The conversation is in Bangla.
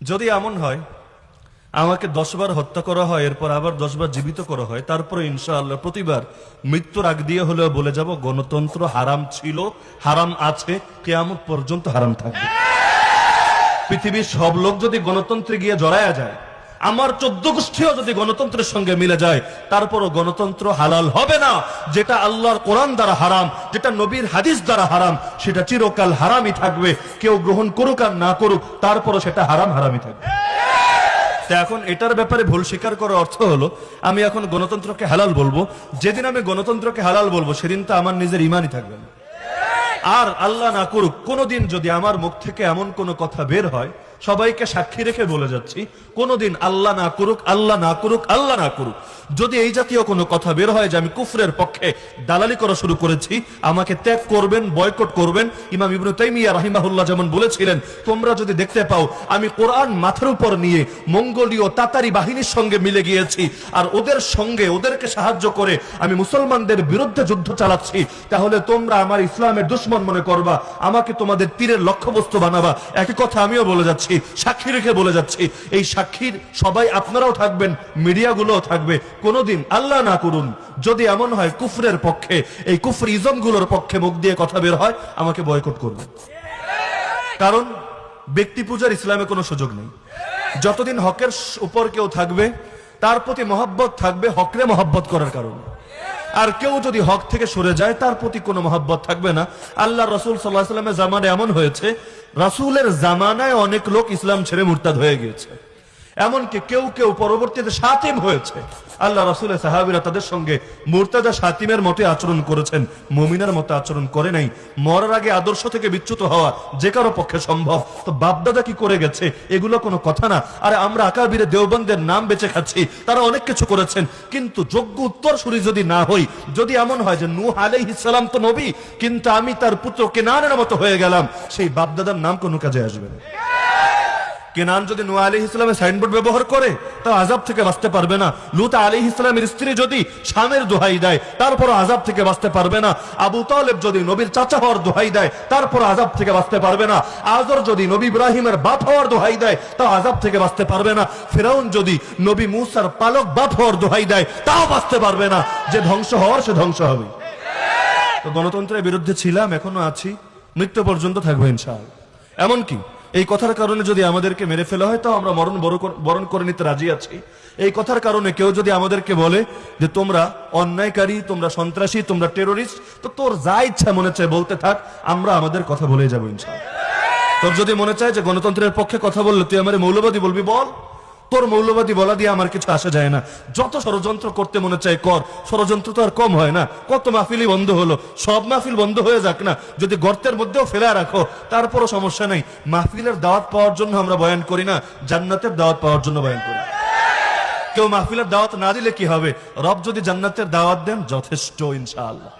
যদি এমন হয়, আমাকে দশবার হত্যা করা হয়, এরপর আবার দশবার জীবিত করা হয়, তারপর ইনশাআল্লাহ প্রতিবার মৃত্যুর আগ দিয়ে হলেও বলে যাব, গণতন্ত্র হারাম ছিল, হারাম আছে, কেয়ামত পর্যন্ত হারাম থাকবে। পৃথিবীর সব লোক যদি গণতন্ত্রে গিয়ে জড়ায়া যায় আমার চোদ্দ গোষ্ঠীও যদি গণতন্ত্রের সঙ্গে মিলে যায়, তারপরও গণতন্ত্র হালাল হবে না। যেটা আল্লাহর কোরআন দ্বারা হারাম, যেটা নবীর হাদিস দ্বারা হারাম, সেটা চিরকাল হারামই থাকবে। কেউ গ্রহণ করুক আর না করুক, তারপরও সেটা হারাম হারামই থাকবে। তা এখন এটার ব্যাপারে ভুল স্বীকার করার অর্থ হলো, আমি এখন গণতন্ত্রকে হালাল বলব, যেদিন আমি গণতন্ত্রকে হালাল বলব, সেদিন তো আমার নিজের ইমানই থাকবে না। আর আল্লাহ না করুক, কোনোদিন যদি আমার মুখ থেকে এমন কোনো কথা বের হয় সবাইকে সাক্ষী রেখে বলে যাচ্ছি, কোনোদিন আল্লাহ না করুক, আল্লাহ না করুক, আল্লাহ না করুক। যদি এই জাতীয় কোনো কথা বের হয় যে আমি কুফরের পক্ষে দালালি করা শুরু করেছি, আমাকে ত্যাগ করবেন, বয়কট করবেন, ইমাম ইবনু তাইমিয়া রাহিমাহুল্লাহ যেমন বলেছিলেন, তোমরা যদি দেখতে পাও, আমি কোরআন মাথার উপর নিয়ে মঙ্গোলীয় তাতারি বাহিনীর সঙ্গে মিলে গিয়েছি, আর ওদের সঙ্গে ওদেরকে সাহায্য করে আমি মুসলমানদের বিরুদ্ধে যুদ্ধ চালাচ্ছি, তাহলে তোমরা আমার ইসলামের দুশ্মন মনে করবা, আমাকে তোমাদের তীরের লক্ষ্যবস্তু বানাবা। একই কথা আমিও বলে যাচ্ছি। সাক্ষী রেখে বলে যাচ্ছি। এই সাক্ষীর সবাই আপনারাও থাকবেন, মিডিয়াগুলোও থাকবে। কোনোদিন আল্লাহ না করুন। যদি এমন হয় কুফরের পক্ষে, এই কুফর ইজমগুলোর পক্ষে মুখ দিয়ে কথা বের হয়, আমাকে বয়কট করবে কারণ ব্যক্তি পূজার ইসলামে কোনো সুযোগ নেই। যতদিন হকের উপর কেউ থাকবে, তার প্রতি মহব্বত থাকবে হকরে মহব্বত করার কারণে। আর কেউ যদি হক থেকে সরে যায়, তার প্রতি কোনো মহব্বত থাকবে না। আল্লাহ রসুল সাল্লাহ সাল্লামের জামানে এমন হয়েছে রাসূলের জামানায় অনেক লোক ইসলাম ছেড়ে মুরতাদ হয়ে গিয়েছে। এমনকি কেউ কেউ পরবর্তীতে সাতিম হয়েছে। আল্লাহ রসুলের সাহাবিরা তাদের সঙ্গে মুরতাদা সাতিমের মতে আচরণ করেছেন। মমিনার মতো আচরণ করে নাই। মরার আগে আদর্শ থেকে বিচ্যুত হওয়া যে কারও পক্ষে সম্ভব। তো বাপদাদা কি করে গেছে? এগুলো কোনো কথা না। আরে আমরা আকাবিরে দেওবন্দের নাম বেঁচে খাচ্ছি। তারা অনেক কিছু করেছেন। কিন্তু যোগ্য উত্তরসূরি যদি না হই, যদি এমন হয় যে নূহ আলাইহিস সালাম তো নবী, কিন্তু আমি তার পুত্র কেনানের মতো হয়ে গেলাম, সেই বাপদাদার নাম কোনো কাজে আসবে না। কেনান যদি নোয়া আলী ইসলামের সাইনবোর্ড ব্যবহার করে তা আজাব থেকে বাঁচতে পারবে না লুত আলী ইসলামের স্ত্রী যদি স্বামীর দোহাই দেয় তারপর আজাব থেকে বাঁচতে পারবে না আবু তালেব যদি নবীর চাচা হওয়ার দোহাই দেয় তারপর আজাব থেকে বাঁচতে পারবে না আজর যদি নবী ইব্রাহিমের বাপ হওয়ার দোহাই দেয় তা আজাব থেকে বাঁচতে পারবে না ফেরাউন যদি নবী মুসার পালক বাপ হওয়ার দোহাই দেয় তাও বাঁচতে পারবে না যে ধ্বংস হওয়ার সে ধ্বংস হবে তো গণতন্ত্রের বিরুদ্ধে ছিলাম এখনও আছি মৃত্যু পর্যন্ত থাকব ইনশাল এমনকি এই কথার কারণে যদি আমাদেরকে মেরে ফেলা হয় তাও আমরা মরণ বরণ করে নিতে রাজি আছি। এই কথার কারণে কেউ যদি আমাদেরকে বলে যে তোমরা অন্যায়কারী, তোমরা সন্ত্রাসী, তোমরা টেরোরিস্ট, তো তোর যা ইচ্ছা মনে চায় বলতে থাক, আমরা আমাদের কথা বলে যাব ইনশাল তোর যদি মনে চায় যে গণতন্ত্রের পক্ষে কথা বললে, তুই আমার মৌলবাদী বলবি, বল। তোর মৌলবাদী বলা দিয়ে আমার কিছু আসা যায় না। যত ষড়যন্ত্র করতে মনে চায় কর, ষড়যন্ত্র তো আর কম হয় না। কত মাহফিলই বন্ধ হলো। সব মাহফিল বন্ধ হয়ে যাক না। যদি গর্তের মধ্যেও ফেলে রাখো, তারপরও সমস্যা নেই। মাহফিলের দাওয়াত পাওয়ার জন্য আমরা বয়ান করি না, জান্নাতের দাওয়াত পাওয়ার জন্য বয়ান করি। কেউ মাহফিলের দাওয়াত না দিলে কি হবে? রব যদি জান্নাতের দাওয়াত দেন, যথেষ্ট, ইনশাআল্লাহ।